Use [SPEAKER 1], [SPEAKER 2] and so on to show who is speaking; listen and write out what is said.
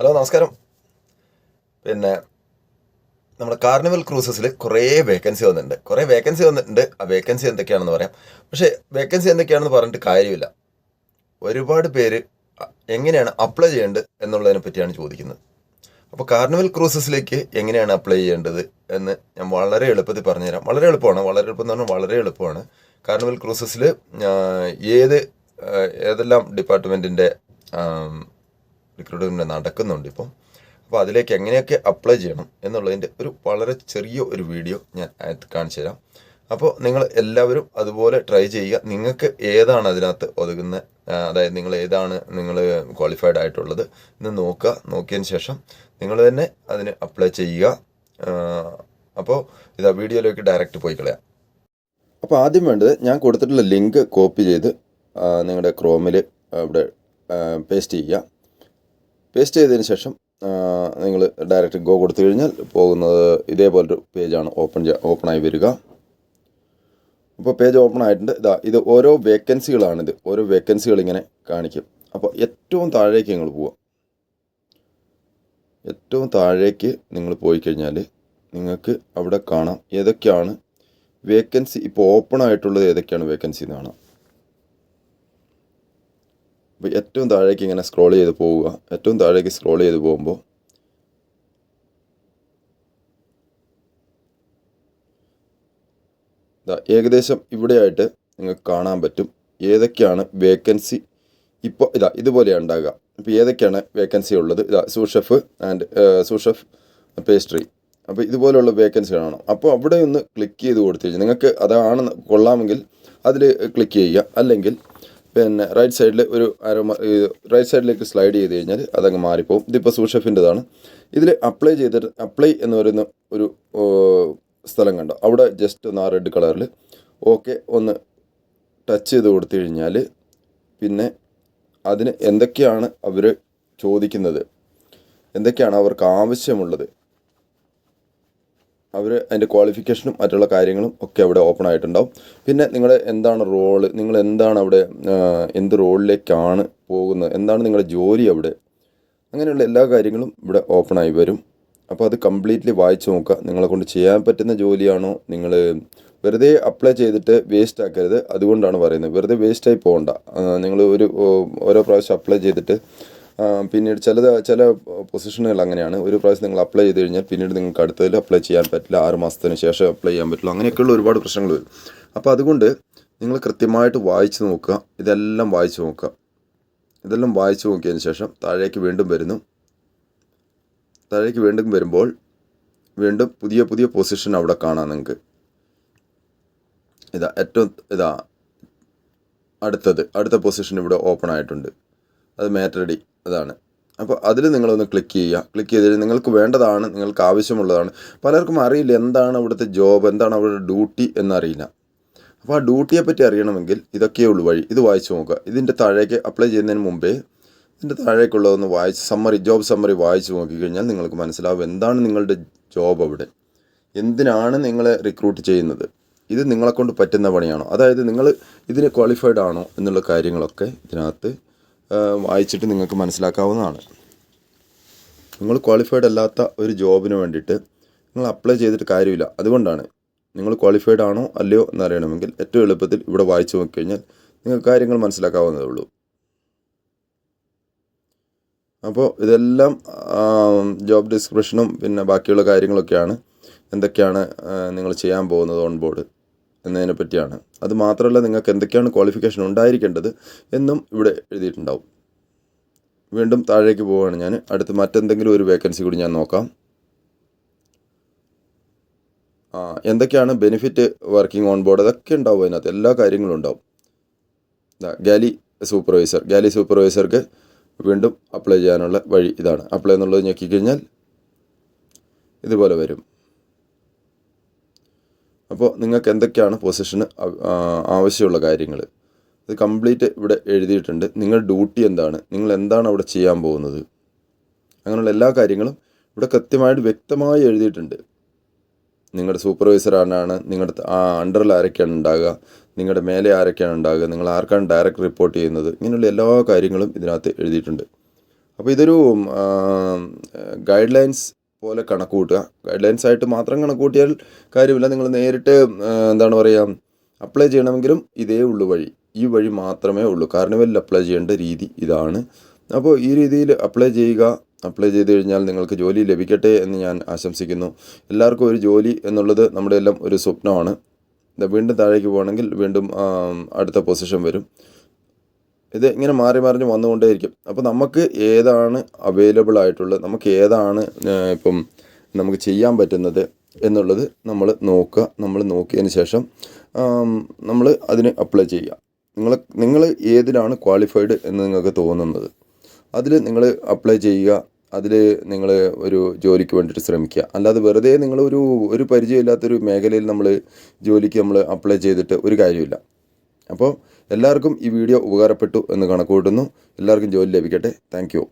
[SPEAKER 1] Hello നമസ്കാരം. പിന്നെ നമ്മുടെ കാർണിവൽ ക്രൂസസിൽ കുറേ വേക്കൻസി വന്നിട്ടുണ്ട്. കുറേ വേക്കൻസി വന്നിട്ടുണ്ട്. ആ വേക്കൻസി എന്തൊക്കെയാണെന്ന് പറയാം. പക്ഷേ വേക്കൻസി എന്തൊക്കെയാണെന്ന് പറഞ്ഞിട്ട് കാര്യമില്ല. ഒരുപാട് പേര് എങ്ങനെയാണ് അപ്ലൈ ചെയ്യേണ്ടത് എന്നുള്ളതിനെ പറ്റിയാണ് ചോദിക്കുന്നത്. അപ്പോൾ കാർണിവൽ ക്രൂസസിലേക്ക് എങ്ങനെയാണ് അപ്ലൈ ചെയ്യേണ്ടത് എന്ന് ഞാൻ വളരെ എളുപ്പത്തിൽ പറഞ്ഞുതരാം. വളരെ എളുപ്പമാണ്. വളരെ എളുപ്പം എന്ന് പറഞ്ഞാൽ വളരെ എളുപ്പമാണ്. കാർണിവൽ ക്രൂസസിൽ ഏത് ഏതെല്ലാം ഡിപ്പാർട്ട്മെന്റിന്റെ റിക്രൂട്ട്മെന്റ് നടക്കുന്നുണ്ട് ഇപ്പം. അപ്പോൾ അതിലേക്ക് എങ്ങനെയൊക്കെ അപ്ലൈ ചെയ്യണം എന്നുള്ളതിന്റെ ഒരു വളരെ ചെറിയ ഒരു വീഡിയോ ഞാൻ കാണിച്ചു തരാം. അപ്പോൾ നിങ്ങൾ എല്ലാവരും അതുപോലെ ട്രൈ ചെയ്യുക. നിങ്ങൾക്ക് ഏതാണ് അതിനകത്ത് ഒതുങ്ങുന്ന അതായത് നിങ്ങൾ ഏതാണ് നിങ്ങൾ ക്വാളിഫൈഡ് ആയിട്ടുള്ളത് എന്ന് നോക്കുക. നോക്കിയതിന് ശേഷം നിങ്ങൾ തന്നെ അതിന് അപ്ലൈ ചെയ്യുക. അപ്പോൾ ഇതാ വീഡിയോയിലേക്ക് ഡയറക്റ്റ് പോയി കളയാം. അപ്പോൾ ആദ്യം വേണ്ടത് ഞാൻ കൊടുത്തിട്ടുള്ള ലിങ്ക് കോപ്പി ചെയ്ത് നിങ്ങളുടെ ക്രോമിൽ ഇവിടെ പേസ്റ്റ് ചെയ്യുക. പേസ്റ്റ് ചെയ്തതിന് ശേഷം നിങ്ങൾ ഡയറക്റ്റ് ഗോ കൊടുത്തു കഴിഞ്ഞാൽ പോകുന്നത് ഇതേപോലൊരു പേജാണ് ഓപ്പൺ ഓപ്പണായി വരിക. അപ്പോൾ പേജ് ഓപ്പൺ ആയിട്ടുണ്ട്. ഇതാ ഇത് ഓരോ വേക്കൻസികളാണിത് ഓരോ വേക്കൻസികൾ ഇങ്ങനെ കാണിക്കും. അപ്പോൾ ഏറ്റവും താഴേക്ക് നിങ്ങൾ പോവുക ഏറ്റവും താഴേക്ക് നിങ്ങൾ പോയി കഴിഞ്ഞാൽ നിങ്ങൾക്ക് അവിടെ കാണാം ഏതൊക്കെയാണ് വേക്കൻസി ഇപ്പോൾ ഓപ്പൺ ആയിട്ടുള്ളത് ഏതൊക്കെയാണ് വേക്കൻസി എന്ന് കാണാം. അപ്പോൾ ഏറ്റവും താഴേക്ക് ഇങ്ങനെ സ്ക്രോൾ ചെയ്ത് പോവുക. ഏറ്റവും താഴേക്ക് സ്ക്രോൾ ചെയ്ത് പോകുമ്പോൾ ഏകദേശം ഇവിടെയായിട്ട് നിങ്ങൾക്ക് കാണാൻ പറ്റും. ഏതൊക്കെയാണ് വേക്കൻസി ഇപ്പോൾ ഇതാ ഇതുപോലെയാണ് ഉണ്ടാകുക അപ്പോൾ ഏതൊക്കെയാണ് വേക്കൻസി ഉള്ളത്? ഇതാ സൂഷെഫ് ആൻഡ് സൂഷെഫ് പേസ്ട്രി അപ്പോൾ ഇതുപോലെയുള്ള വേക്കൻസി കാണണം. അപ്പോൾ അവിടെ ഒന്ന് ക്ലിക്ക് ചെയ്ത് കൊടുത്തു കഴിഞ്ഞാൽ നിങ്ങൾക്ക് അതാണ് കൊള്ളാമെങ്കിൽ അതിൽ ക്ലിക്ക് ചെയ്യുക. അല്ലെങ്കിൽ പിന്നെ റൈറ്റ് സൈഡിൽ ഒരു അര റൈറ്റ് സൈഡിലേക്ക് സ്ലൈഡ് ചെയ്ത് കഴിഞ്ഞാൽ അതങ്ങ് മാറിപ്പോവും. ഇതിപ്പോൾ സൂഷഫിന്റെതാണ് ഇതിൽ അപ്ലൈ ചെയ്തിട്ട് അപ്ലൈ എന്ന് പറയുന്ന ഒരു സ്ഥലം കണ്ടോ? അവിടെ ജസ്റ്റ് ഒന്ന് ആ റെഡ് കളറിൽ ഓക്കെ ഒന്ന് ടച്ച് ചെയ്ത് കൊടുത്തു കഴിഞ്ഞാൽ പിന്നെ അതിന് എന്തൊക്കെയാണ് അവർ ചോദിക്കുന്നത്? എന്തൊക്കെയാണ് അവർക്ക് ആവശ്യമുള്ളത്? അവർ അതിന്റെ ക്വാളിഫിക്കേഷനും മറ്റുള്ള കാര്യങ്ങളും ഒക്കെ അവിടെ ഓപ്പൺ ആയിട്ടുണ്ടാവും. പിന്നെ നിങ്ങളുടെ എന്താണ് റോൾ നിങ്ങൾ എന്താണ് അവിടെ എന്ത് റോളിലേക്കാണ് പോകുന്നത്? എന്താണ് നിങ്ങളുടെ ജോലി അവിടെ? അങ്ങനെയുള്ള എല്ലാ കാര്യങ്ങളും ഇവിടെ ഓപ്പൺ ആയി വരും. അപ്പോൾ അത് കംപ്ലീറ്റ്ലി വായിച്ചു നോക്കുക. നിങ്ങളെ കൊണ്ട് ചെയ്യാൻ പറ്റുന്ന ജോലിയാണോ? നിങ്ങൾ വെറുതെ അപ്ലൈ ചെയ്തിട്ട് വേസ്റ്റ് ആക്കരുത്. അതുകൊണ്ടാണ് പറയുന്നത്. വെറുതെ വേസ്റ്റായി പോകണ്ട. നിങ്ങൾ ഒരു ഓരോ പ്രാവശ്യം അപ്ലൈ ചെയ്തിട്ട് പിന്നീട് ചില ചില പൊസിഷനുകൾ അങ്ങനെയാണ്. ഒരു പ്രാവശ്യം നിങ്ങൾ അപ്ലൈ ചെയ്ത് കഴിഞ്ഞാൽ പിന്നീട് നിങ്ങൾക്ക് അടുത്തതിൽ അപ്ലൈ ചെയ്യാൻ പറ്റില്ല. ആറ് മാസത്തിന് ശേഷം അപ്ലൈ ചെയ്യാൻ പറ്റില്ല. അങ്ങനെയൊക്കെയുള്ള ഒരുപാട് പ്രശ്നങ്ങൾ വരും. അപ്പോൾ അതുകൊണ്ട് നിങ്ങൾ കൃത്യമായിട്ട് വായിച്ച് നോക്കുക. ഇതെല്ലാം വായിച്ച് നോക്കുക. ഇതെല്ലാം വായിച്ച് നോക്കിയതിന് ശേഷം താഴേക്ക് വീണ്ടും വരുന്നു. താഴേക്ക് വീണ്ടും വരുമ്പോൾ വീണ്ടും പുതിയ പുതിയ പൊസിഷൻ അവിടെ കാണാം നിങ്ങൾക്ക്. ഇതാ ഏറ്റവും ഇതാ അടുത്തത് അടുത്ത പൊസിഷൻ ഇവിടെ ഓപ്പൺ ആയിട്ടുണ്ട്. അത് മാറ്ററഡി അതാണ്. അപ്പോൾ അതിൽ നിങ്ങളൊന്ന് ക്ലിക്ക് ചെയ്യുക. ക്ലിക്ക് ചെയ്ത് നിങ്ങൾക്ക് വേണ്ടതാണ് നിങ്ങൾക്ക് ആവശ്യമുള്ളതാണ്. പലർക്കും അറിയില്ല എന്താണ് അവിടുത്തെ ജോബ് എന്താണ് അവരുടെ ഡ്യൂട്ടി എന്നറിയില്ല. അപ്പോൾ ആ ഡ്യൂട്ടിയെ പറ്റി അറിയണമെങ്കിൽ ഇതൊക്കെയേ ഉള്ളൂ വഴി. ഇത് വായിച്ചു നോക്കുക. ഇതിന്റെ താഴേക്ക് അപ്ലൈ ചെയ്യുന്നതിന് മുമ്പേ ഇതിന്റെ താഴേക്കുള്ളതൊന്ന് വായിച്ച് സമ്മറി ജോബ് സമ്മറി വായിച്ച് നോക്കിക്കഴിഞ്ഞാൽ നിങ്ങൾക്ക് മനസ്സിലാവും എന്താണ് നിങ്ങളുടെ ജോബ് അവിടെ. എന്തിനാണ് നിങ്ങളെ റിക്രൂട്ട് ചെയ്യുന്നത്? ഇത് നിങ്ങളെക്കൊണ്ട് പറ്റുന്ന പണിയാണോ? അതായത് നിങ്ങൾ ഇതിന് ക്വാളിഫൈഡ് ആണോ എന്നുള്ള കാര്യങ്ങളൊക്കെ ഇതിനകത്ത് വായിച്ചിട്ട് നിങ്ങൾക്ക് മനസ്സിലാക്കാവുന്നതാണ്. നിങ്ങൾ ക്വാളിഫൈഡ് അല്ലാത്ത ഒരു ജോബിന് വേണ്ടിയിട്ട് നിങ്ങൾ അപ്ലൈ ചെയ്തിട്ട് കാര്യമില്ല. അതുകൊണ്ടാണ് നിങ്ങൾ ക്വാളിഫൈഡ് ആണോ അല്ലയോ എന്നറിയണമെങ്കിൽ ഏറ്റവും എളുപ്പത്തിൽ ഇവിടെ വായിച്ചു നോക്കിക്കഴിഞ്ഞാൽ നിങ്ങൾക്ക് കാര്യങ്ങൾ മനസ്സിലാക്കാവുന്നതേ ഉള്ളൂ. അപ്പോൾ ഇതെല്ലാം ജോബ് ഡിസ്ക്രിപ്ഷനും പിന്നെ ബാക്കിയുള്ള കാര്യങ്ങളൊക്കെയാണ് എന്തൊക്കെയാണ് നിങ്ങൾ ചെയ്യാൻ പോകുന്നത് ഓൺ ബോർഡ് എന്നതിനെ പറ്റിയാണ്. അത് മാത്രമല്ല നിങ്ങൾക്ക് എന്തൊക്കെയാണ് ക്വാളിഫിക്കേഷൻ ഉണ്ടായിരിക്കേണ്ടത് എന്നും ഇവിടെ എഴുതിയിട്ടുണ്ടാവും. വീണ്ടും താഴേക്ക് പോവുകയാണ് ഞാൻ. അടുത്ത് മറ്റെന്തെങ്കിലും ഒരു വേക്കൻസി കൂടി ഞാൻ നോക്കാം. ആ എന്തൊക്കെയാണ് ബെനിഫിറ്റ് വർക്കിംഗ് ഓൺ ബോർഡ് അതൊക്കെ ഉണ്ടാവും അതിനകത്ത്. എല്ലാ കാര്യങ്ങളും ഉണ്ടാവും. ഗാലി സൂപ്പർവൈസർ ഗാലി സൂപ്പർവൈസർക്ക് വീണ്ടും അപ്ലൈ ചെയ്യാനുള്ള വഴി ഇതാണ്. അപ്ലൈ എന്നുള്ളത് ഞെക്കിക്കഴിഞ്ഞാൽ ഇതുപോലെ വരും. അപ്പോൾ നിങ്ങൾക്ക് എന്തൊക്കെയാണ് പൊസിഷന് ആവശ്യമുള്ള കാര്യങ്ങൾ? ഇത് കംപ്ലീറ്റ് ഇവിടെ എഴുതിയിട്ടുണ്ട്. നിങ്ങൾ ഡ്യൂട്ടി എന്താണ്? നിങ്ങൾ എന്താണ് അവിടെ ചെയ്യാൻ പോകുന്നത്? അങ്ങനെയുള്ള എല്ലാ കാര്യങ്ങളും ഇവിടെ കൃത്യമായിട്ട് വ്യക്തമായി എഴുതിയിട്ടുണ്ട്. നിങ്ങളുടെ സൂപ്പർവൈസർ ആരാണ്? നിങ്ങളുടെ ആ അണ്ടറിൽ ആരൊക്കെയാണ് ഉണ്ടാകുക നിങ്ങളുടെ മേലെ ആരൊക്കെയാണ് ഉണ്ടാകുക നിങ്ങൾ ആർക്കാണ് ഡയറക്റ്റ് റിപ്പോർട്ട് ചെയ്യുന്നത്? ഇങ്ങനെയുള്ള എല്ലാ കാര്യങ്ങളും ഇതിനകത്ത് എഴുതിയിട്ടുണ്ട്. അപ്പോൾ ഇതൊരു ഗൈഡ് ലൈൻസ് പോലെ കണക്ക് കൂട്ടുക ഗൈഡ് ലൈൻസ് ആയിട്ട് മാത്രം കണക്ക് കൂട്ടിയാൽ കാര്യമില്ല. നിങ്ങൾ നേരിട്ട് എന്താണ് പറയുക അപ്ലൈ ചെയ്യണമെങ്കിലും ഇതേ ഉള്ളു വഴി. ഈ വഴി മാത്രമേ ഉള്ളൂ. കാർണിവലിൽ അപ്ലൈ ചെയ്യേണ്ട രീതി ഇതാണ്. അപ്പോൾ ഈ രീതിയിൽ അപ്ലൈ ചെയ്യുക അപ്ലൈ ചെയ്ത് കഴിഞ്ഞാൽ നിങ്ങൾക്ക് ജോലി ലഭിക്കട്ടെ എന്ന് ഞാൻ ആശംസിക്കുന്നു. എല്ലാവർക്കും ഒരു ജോലി എന്നുള്ളത് നമ്മുടെ എല്ലാം ഒരു സ്വപ്നമാണ്. വീണ്ടും താഴേക്ക് പോകണമെങ്കിൽ വീണ്ടും അടുത്ത പൊസിഷൻ വരും. ഇത് ഇങ്ങനെ മാറി മറിഞ്ഞ് വന്നുകൊണ്ടേയിരിക്കും. അപ്പോൾ നമുക്ക് ഏതാണ് അവൈലബിൾ ആയിട്ടുള്ളത്? നമുക്ക് ഏതാണ് ഇപ്പം നമുക്ക് ചെയ്യാൻ പറ്റുന്നത് എന്നുള്ളത് നമ്മൾ നോക്കുക. നമ്മൾ നോക്കിയതിന് ശേഷം നമ്മൾ അതിന് അപ്ലൈ ചെയ്യുക. നിങ്ങൾ നിങ്ങൾ ഏതിലാണ് ക്വാളിഫൈഡ് എന്ന് നിങ്ങൾക്ക് തോന്നുന്നത്? അതിൽ നിങ്ങൾ അപ്ലൈ ചെയ്യുക. അതിൽ നിങ്ങൾ ഒരു ജോലിക്ക് വേണ്ടിയിട്ട് ശ്രമിക്കുക. അല്ലാതെ വെറുതെ നിങ്ങൾ ഒരു ഒരു പരിചയമില്ലാത്തൊരു മേഖലയിൽ നമ്മൾ ജോലിക്ക് നമ്മൾ അപ്ലൈ ചെയ്തിട്ട് ഒരു കാര്യമില്ല അപ്പോൾ എല്ലാവർക്കും ഈ വീഡിയോ ഉപകാരപ്പെട്ടു എന്ന് കണക്കുകൂട്ടുന്നു. എല്ലാവർക്കും ജോലി ലഭിക്കട്ടെ. താങ്ക്